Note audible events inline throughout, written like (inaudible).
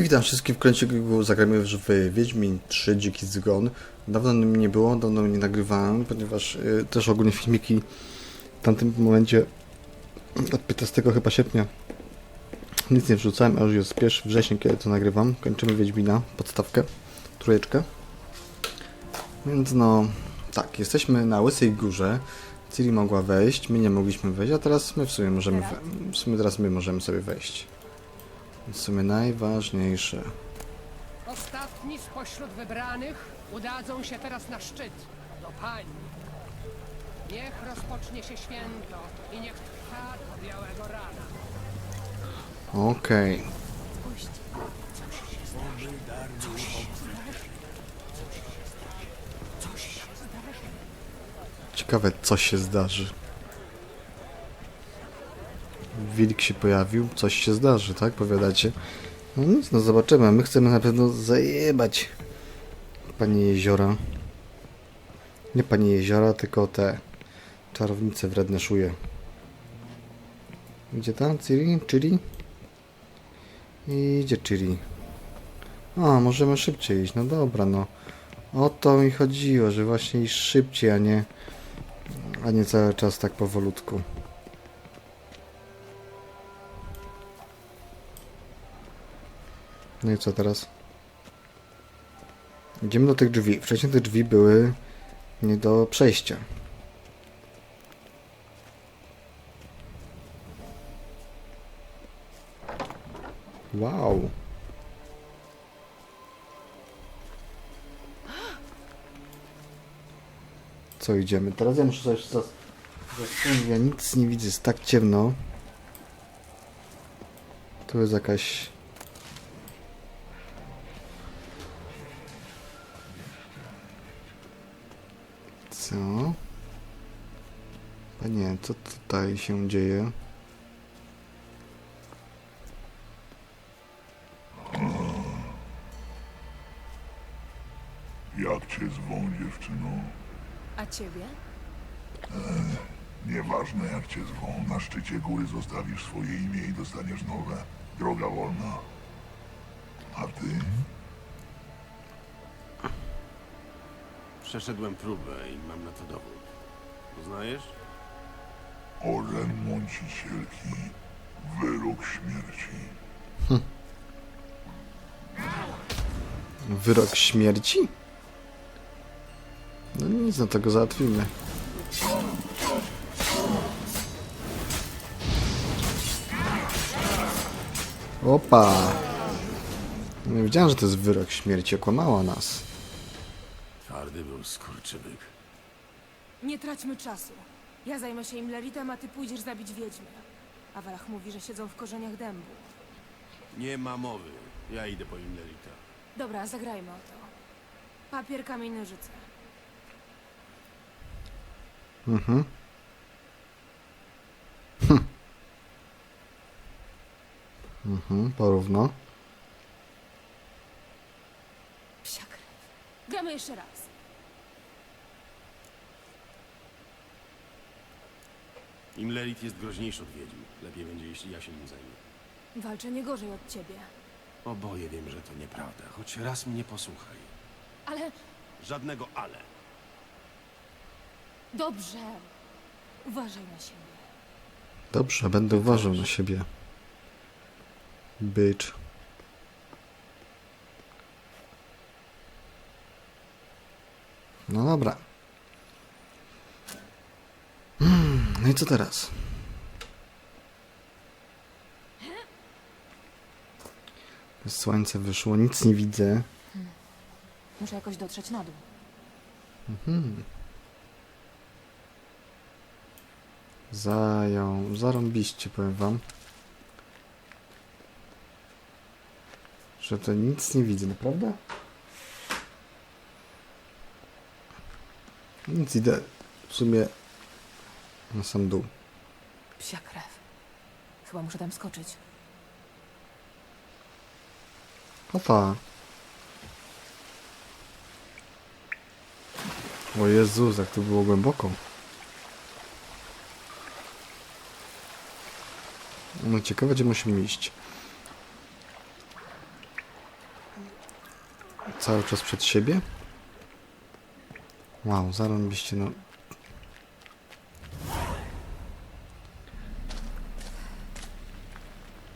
I witam wszystkich w kręciku zagramy już w Wiedźmin 3 Dziki Zgon. Dawno mnie nie było, dawno nie nagrywałem, ponieważ y, też ogólnie filmiki w tamtym momencie od 15 chyba sierpnia nic nie wrzucałem, a już jest 1 września, kiedy to nagrywam. Kończymy Wiedźmina, podstawkę, trójeczkę. Więc no, tak, jesteśmy na Łysej Górze. Ciri mogła wejść, my nie mogliśmy wejść, a teraz my w sumie możemy, w sumie teraz my możemy sobie wejść. W sumie najważniejsze. Ostatni spośród wybranych udadzą się teraz na szczyt, do pani. Niech rozpocznie się święto i niech trwa do białego rana. Okej. Ciekawe, co się zdarzy. Wilk się pojawił, coś się zdarzy, tak? Powiadacie? No nic, no zobaczymy. My chcemy na pewno zajebać Panie Jeziora. Nie Panie Jeziora, tylko te czarownice wredne szuje. Gdzie tam? Ciri? Chili? Idzie Chili. A, możemy szybciej iść. No dobra, no. O to mi chodziło, że właśnie iść szybciej, a nie a nie cały czas tak powolutku. No i co teraz? Idziemy do tych drzwi. Wcześniej te drzwi były nie do przejścia. Wow. Co idziemy? Teraz ja muszę jeszcze zas... zas- Ja nic nie widzę, jest tak ciemno. Tu jest jakaś... Co? Panie, co tutaj się dzieje? Jak cię zwą, dziewczyno? A ciebie? Nieważne jak cię zwą, na szczycie góry zostawisz swoje imię i dostaniesz nowe. Droga wolna. A ty? Przeszedłem próbę i mam na to dowód. Uznajesz? Orzen Mącicielki. Wyrok śmierci. (laughs) Wyrok śmierci? No nic, no to go załatwimy. Opa! Nie wiedziałem, że to jest wyrok śmierci, okłamała nas. Twardy był skurczybyk. Nie traćmy czasu. Ja zajmę się Imleritem, a ty pójdziesz zabić wiedźmy. Awalach mówi, że siedzą w korzeniach dębu. Nie ma mowy. Ja idę po Imlerita. Dobra, zagrajmy o to. Papier, kamień, nożyce. Mhm. (laughs) Mhm, porówno. Psia krew. Gramy jeszcze raz. Imlerit jest groźniejszy od wiedźm. Lepiej będzie, jeśli ja się nim zajmę. Walczę nie gorzej od ciebie. Oboje wiem, że to nieprawda. Choć raz mnie posłuchaj. Ale Żadnego ale. dobrze. Uważaj na siebie. Dobrze, będę uważał na siebie. Bitch. No dobra. Hmm, no i co teraz? Słońce wyszło, nic nie widzę. Muszę jakoś dotrzeć na dół. Zają, zarąbiście powiem wam. Że to nic nie widzę, naprawdę? Nic idę w sumie na sam dół. Psia krew. Chyba muszę tam skoczyć. Opa. O Jezus, jak to było głęboko. No ciekawe, gdzie musimy iść. cały czas przed siebie. Wow, zarąbiście, no.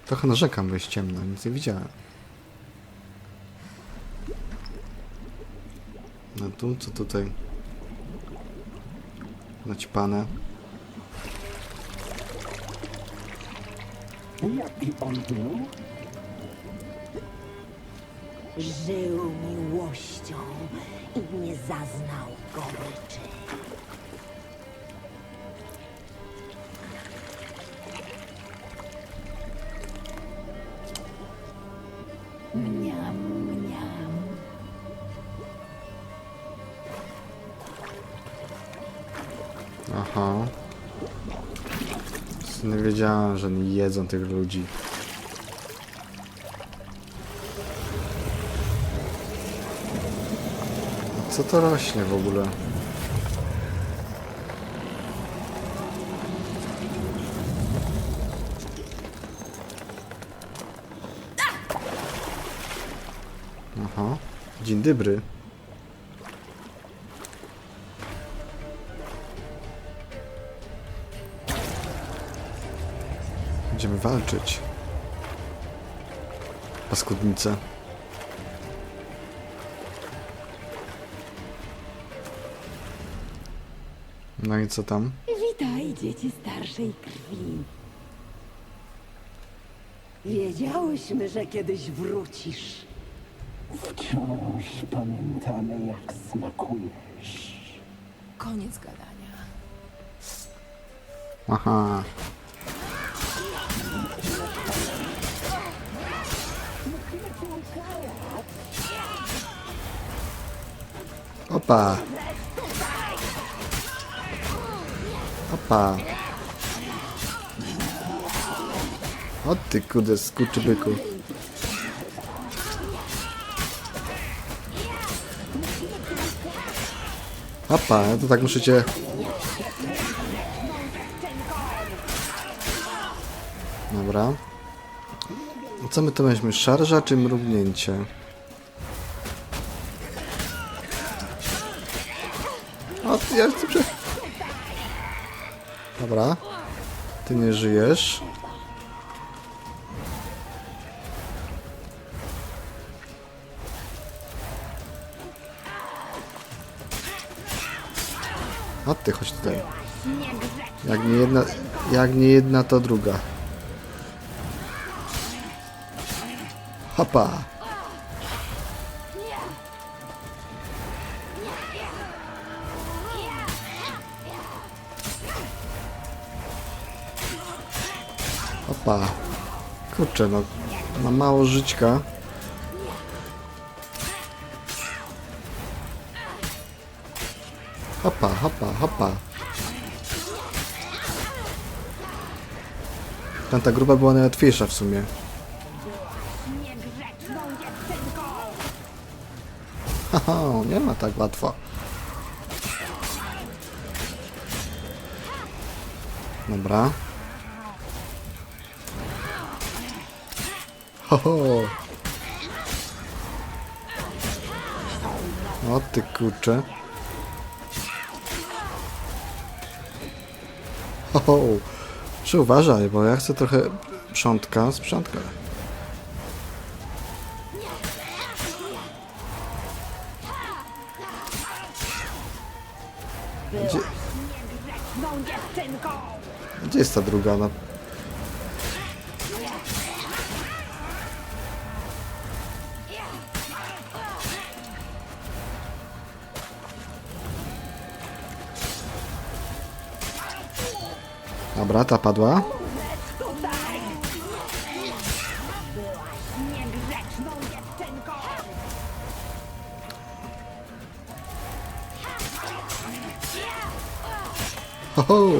Trochę narzekam, bo jest ciemno, nic nie widziałem. No tu, co tutaj? Naćpane. Jaki on był? Żył miłością i nie zaznał goryczy. Nie wiedziałem, że oni jedzą tych ludzi. Co to rośnie w ogóle? Aha. Dzień dobry. Będziemy walczyć. Paskudnice. No i co tam? Witaj, dzieci starszej krwi. Wiedziałyśmy, że kiedyś wrócisz. Wciąż pamiętamy, jak smakujesz. Koniec gadania. Aha. Opa. Opa. O ty kudę skurczybyku. Opa, to tak muszę cię... Dobra. Co my to weźmy? Szarża czy mrugnięcie? Ja chcę prze... Dobra. Ty nie żyjesz. O ty, chodź tutaj. Jak nie jedna, jak nie jedna, to druga. Hopa. Hopa. Kurczę, no. Ma mało żyćka. Hopa, hopa, hopa. Tamta gruba była najłatwiejsza w sumie. Haha, nie ma tak łatwo. Dobra. Ho, ho. O ty kurcze. Ho, ho. Czy uważaj, bo ja chcę trochę sprzątka, sprzątka. Gdzie... Gdzie jest ta druga? No. Dobra, ta padła. Ho.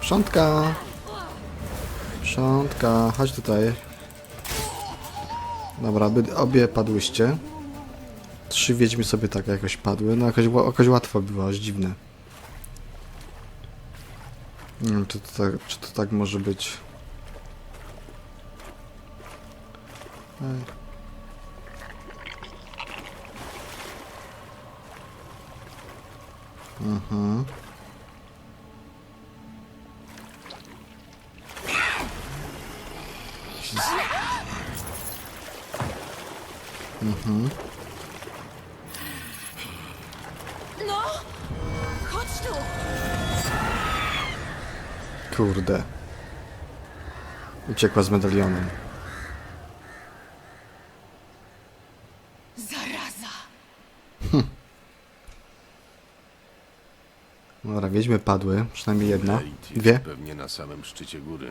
Przątka. Przątka, chodź tutaj. Dobra, by obie padłyście. Trzy wiedźmy sobie tak jakoś padły. No jakoś, jakoś łatwo było, aż dziwne. Nie wiem, czy to tak, czy to tak może być. Mhm. Mhm. No! Chodź tu! Kurde. Uciekła z medalionem. Zaraza! (laughs) Dobra, wiedźmy padły, przynajmniej jedna. Dwie. pewnie na samym szczycie góry.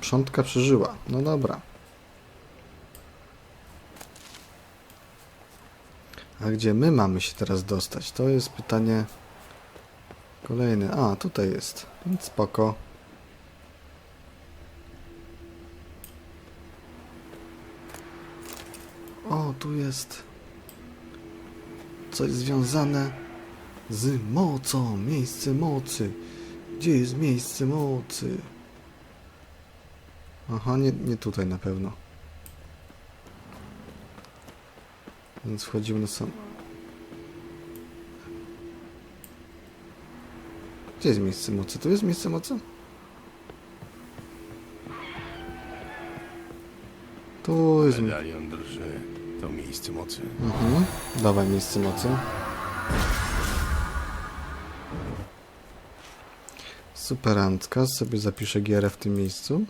Przątka przeżyła. No dobra. A gdzie my mamy się teraz dostać? To jest pytanie kolejne. A, tutaj jest. Więc spoko. O, tu jest coś związane z mocą. Miejsce mocy. Gdzie jest miejsce mocy? Aha, nie, nie tutaj na pewno. Więc wchodzimy na sam. Gdzie jest miejsce mocy? Tu jest miejsce mocy? Tu jest. Medalion drży. To miejsce mocy. Mhm. Dawaj miejsce mocy. Superancka. Sobie zapiszę gierę w tym miejscu.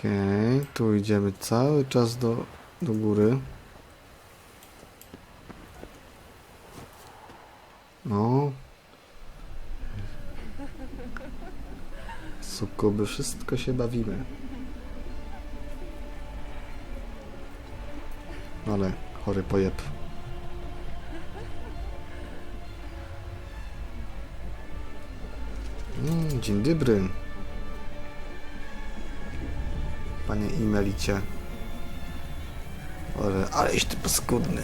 Okej, tu idziemy cały czas do, do góry. No. Sukuby, wszystko się bawimy. Ale chory pojeb. Mm, dzień dobry. Panie Imelicie. Ale, aleś ty paskudny.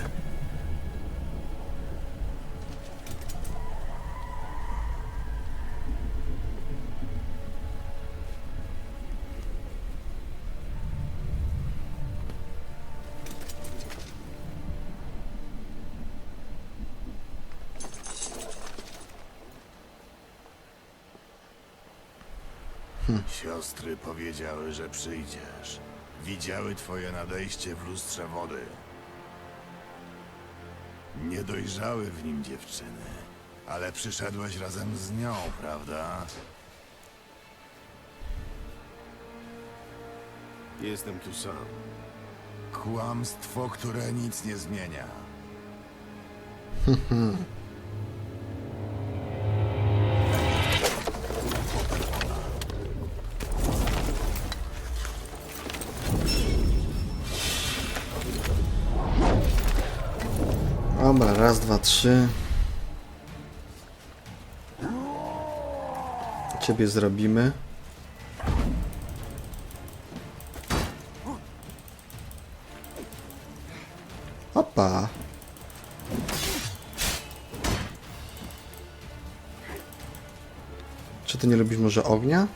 Siostry powiedziały, że przyjdziesz. Widziały twoje nadejście w lustrze wody. Nie dojrzały w nim dziewczyny, ale przyszedłeś razem z nią, prawda? Jestem tu sam. Kłamstwo, które nic nie zmienia. (laughs) Dobra, raz, dwa, trzy. Ciebie zrobimy. Opa. Czy ty nie lubisz może ognia?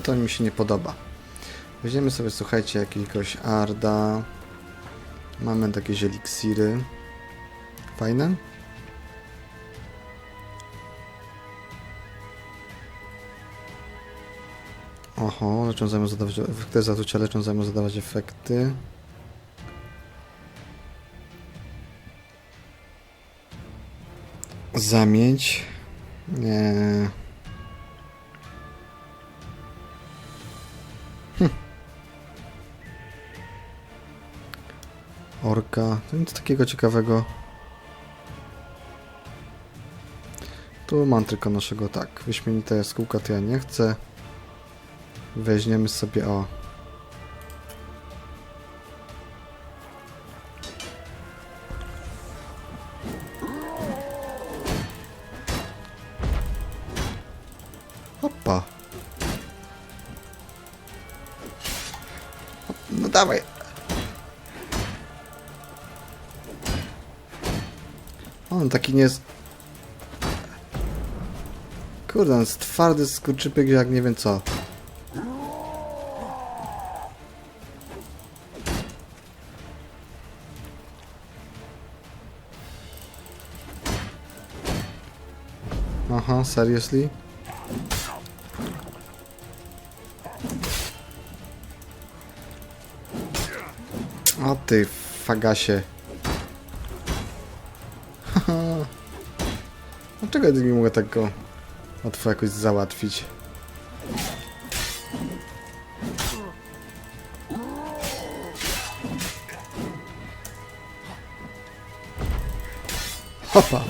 To to mi się nie podoba. Weźmiemy sobie, słuchajcie, jakiegoś Arda. Mamy takie eliksiry. Fajne? Oho, leczą zamiast zadawać efekty zatucia, leczą zamiast zadawać efekty. Zamieć. Nie. Orka. To nic takiego ciekawego. Tu mam tylko naszego tak. Wyśmienite jaskółka to ja nie chcę. Weźmiemy sobie o. On taki nie jest... Kurde, on jest twardy skurczypyk jak nie wiem co. Aha, seriously? O ty fagasie. Dlaczego ja nie mogę tak go łatwo jakoś załatwić? Hopa!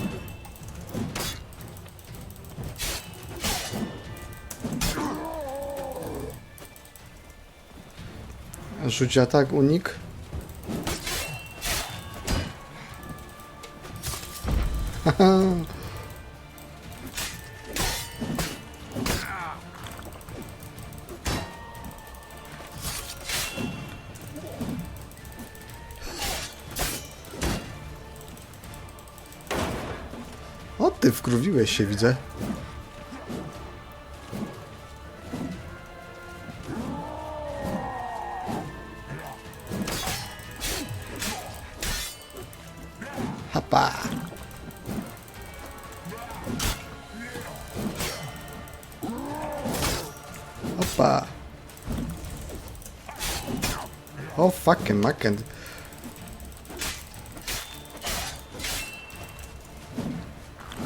Rzuć atak, unik. Haha. (laughs) O, ty wkrówiłeś się, widzę. Hapa. Opa. Oh fucking macken.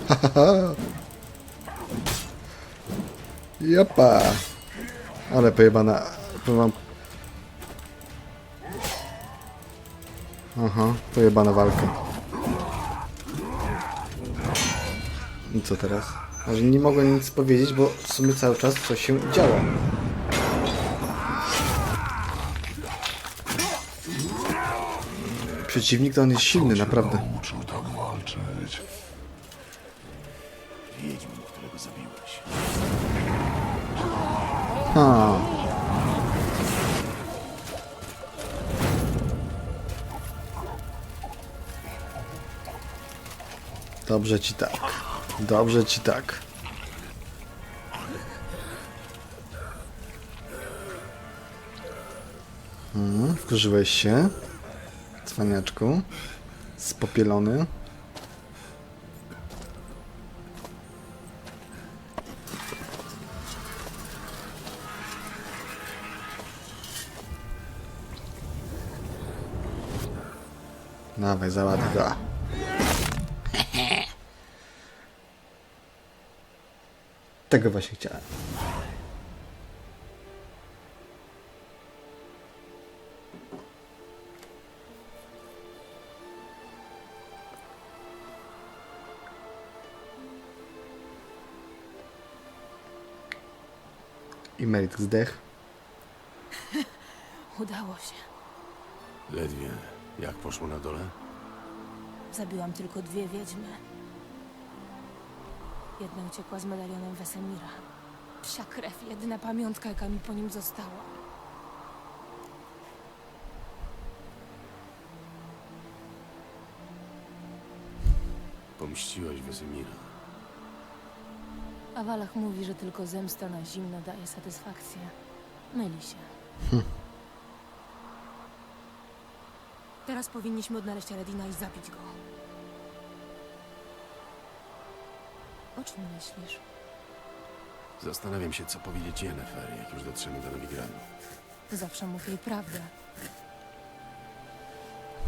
(laughs) Jopa. Ale pojebana. Powiem. Aha, pojebana walka. I co teraz? Nie mogłem nic powiedzieć, bo w sumie cały czas coś się działo. Przeciwnik to on jest silny, naprawdę. Ha. Dobrze ci tak. Dobrze ci tak. Hmm, wkurzyłeś się. Cwaniaczku. Spopielony. Dawaj, załatw go. (laughs) Tego właśnie chciałem. I Merit zdech. (laughs) Udało się. Ledwie. Jak poszło na dole? Zabiłam tylko dwie wiedźmy. Jedna uciekła z medalionem Wesemira. Psia krew, jedyna pamiątka, jaka mi po nim została. Pomściłaś Wesemira. A Walach mówi, że tylko zemsta na zimno daje satysfakcję. Myli się. Teraz powinniśmy odnaleźć Aladina i zabić go. O czym myślisz? Zastanawiam się, co powiedzieć Yennefer, jak już dotrzemy do Nowigradu. Zawsze mów jej prawdę.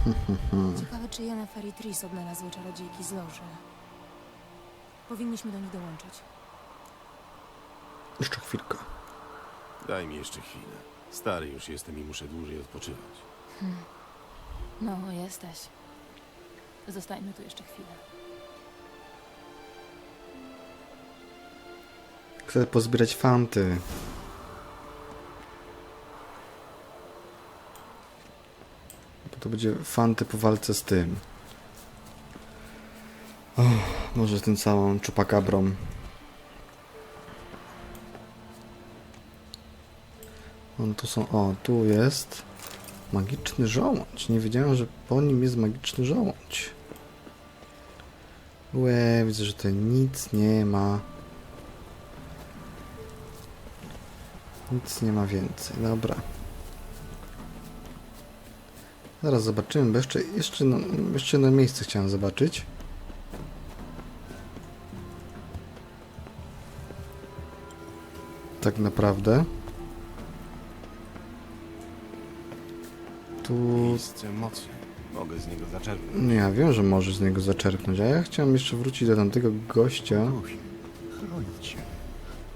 (laughs) Ciekawe, czy Yennefer i Tris odnalazły czarodziejki z loży. Powinniśmy do nich dołączyć. Jeszcze chwilkę. Daj mi jeszcze chwilę. Stary już jestem i muszę dłużej odpoczywać. No, jesteś. Zostańmy tu jeszcze chwilę. Chcę pozbierać fanty. Bo to będzie fanty po walce z tym. O, może z tym całą czupakabrą. On tu są. O, tu jest magiczny żołądź. Nie wiedziałem, że po nim jest magiczny żołądź. Łe, widzę, że to nic nie ma. Nic nie ma więcej, dobra. Zaraz zobaczymy, bo jeszcze, jeszcze, no, jeszcze miejsce chciałem zobaczyć. Tak naprawdę. Tu... Miejsce mocy. Mogę z niego zaczerpnąć. Nie, ja wiem, że możesz z niego zaczerpnąć, a ja chciałem jeszcze wrócić do tamtego gościa. Chrońcie.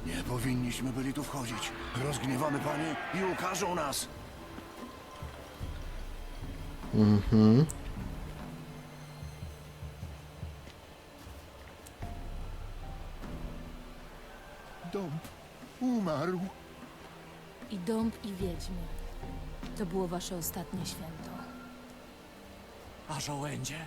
Nie powinniśmy byli tu wchodzić. Rozgniewamy panie i ukażą nas. Mhm. Dom umarł. I dąb, i wiedźmy. To było wasze ostatnie święto. A żołędzie?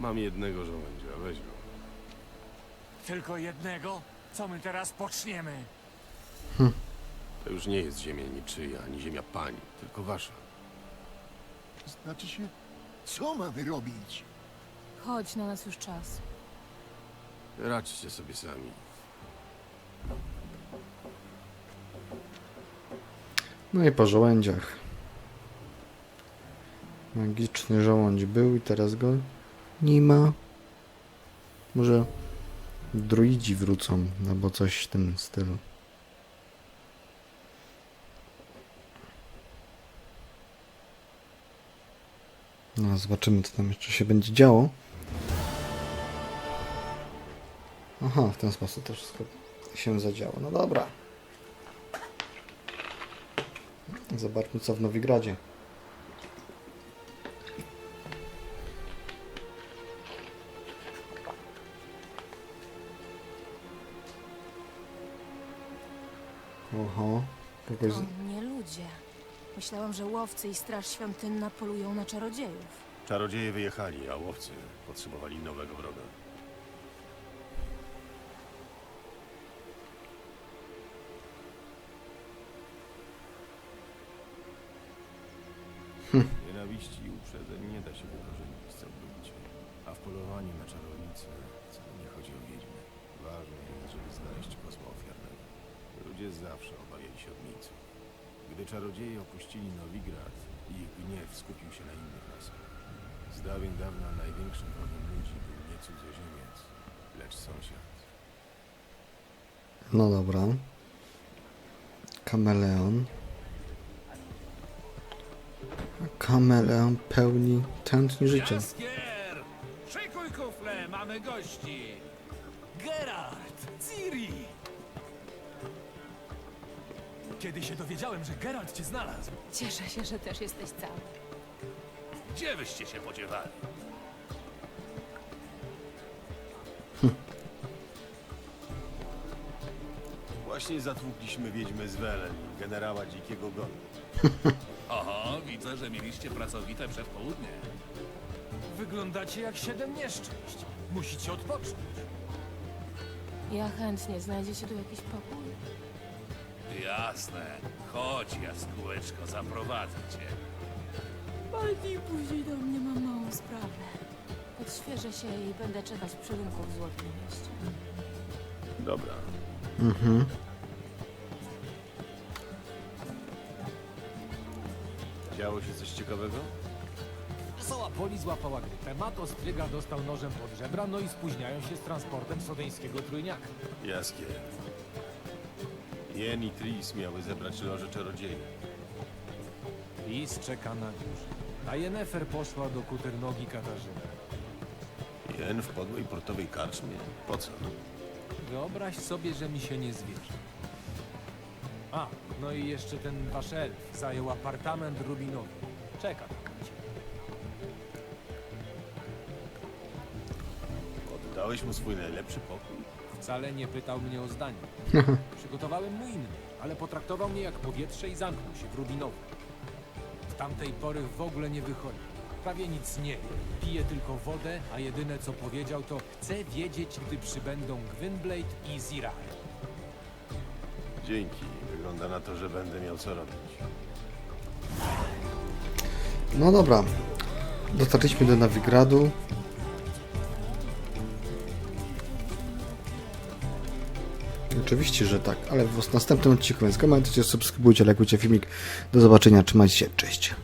Mam jednego żołędzia, weź go. Tylko jednego? Co my teraz poczniemy? To już nie jest ziemia niczyja, ani ziemia pani, tylko wasza. Znaczy się, co mamy robić? Chodź, na nas już czas. Radźcie sobie sami. No i po żołędziach. Magiczny żołądź był i teraz go nie ma. Może druidzi wrócą, albo coś w tym stylu. No, zobaczymy, co tam jeszcze się będzie działo. Aha, w ten sposób to wszystko się zadziało. No dobra. Zobaczmy, co w Nowigradzie. Oho, kogoś... z- O, nie ludzie. Myślałam, że łowcy i straż świątynna polują na czarodziejów. Czarodzieje wyjechali, a łowcy potrzebowali nowego wroga. Nienawiści i uprzedzeń nie da się wykorzenić całkowicie. A w polowaniu na czarownicę wcale nie chodzi o wiedźmy. Ważne jest, żeby znaleźć kozła ofiarnego. Ludzie zawsze obawiali się odmieńców. Gdy czarodzieje opuścili Nowigrad, ich gniew skupił się na innych rasach. Z dawien dawna największym wrogiem ludzi był nie cudzoziemiec, lecz sąsiad. No dobra. Kameleon. Kameleon pełni tętni życia. Jaskier! Szykuj kufle, mamy gości! Geralt! Ciri! Kiedy się dowiedziałem, że Geralt cię znalazł, Cieszę się, że też jesteś cały. gdzie wyście się podziewali? Właśnie zatłukliśmy wiedźmy z Welen generała Dzikiego Gonu. (laughs) Oho, widzę, że mieliście pracowite przedpołudnie. Wyglądacie jak siedem nieszczęść. Musicie odpocząć. Ja chętnie. Znajdziecie tu jakiś pokój? Jasne. Chodź, jaskółeczko, zaprowadzę cię. Bardziej później do mnie mam małą sprawę. Odświeżę się i będę czekać przy rynku w Złotym Mieście. Dobra, Mhm. Działo się coś ciekawego? Wesoła Poli złapała grypę, Mato Stryga dostał nożem pod żebra, no i spóźniają się z transportem sodeńskiego trójniaka. Jaskier. Jen i Tris miały zebrać loże czarodziei. Lis czeka na górze. A Jennefer poszła do kuternogi Katarzyny. Jen w podłej portowej karczmie? Po co? Wyobraź sobie, że mi się nie zwierzy. A, no i jeszcze ten wasz elf zajął apartament Rubinowy. Czeka tam na ciebie. Oddałeś mu swój najlepszy pokój? Wcale nie pytał mnie o zdanie. (laughs) Przygotowałem mu inny, ale potraktował mnie jak powietrze i zamknął się w Rubinowie. W tamtej pory w ogóle nie wychodzi. Prawie nic nie wie. Pije tylko wodę, a jedyne co powiedział to chcę wiedzieć, gdy przybędą Gwynblade i Zirael. Dzięki. Wygląda na to, że będę miał co robić. No dobra. Dotarliśmy do Nowigradu. Oczywiście, że tak, ale w następnym odcinku, więc komentujcie, subskrybujcie, lajkujcie filmik. Do zobaczenia, trzymajcie się, cześć.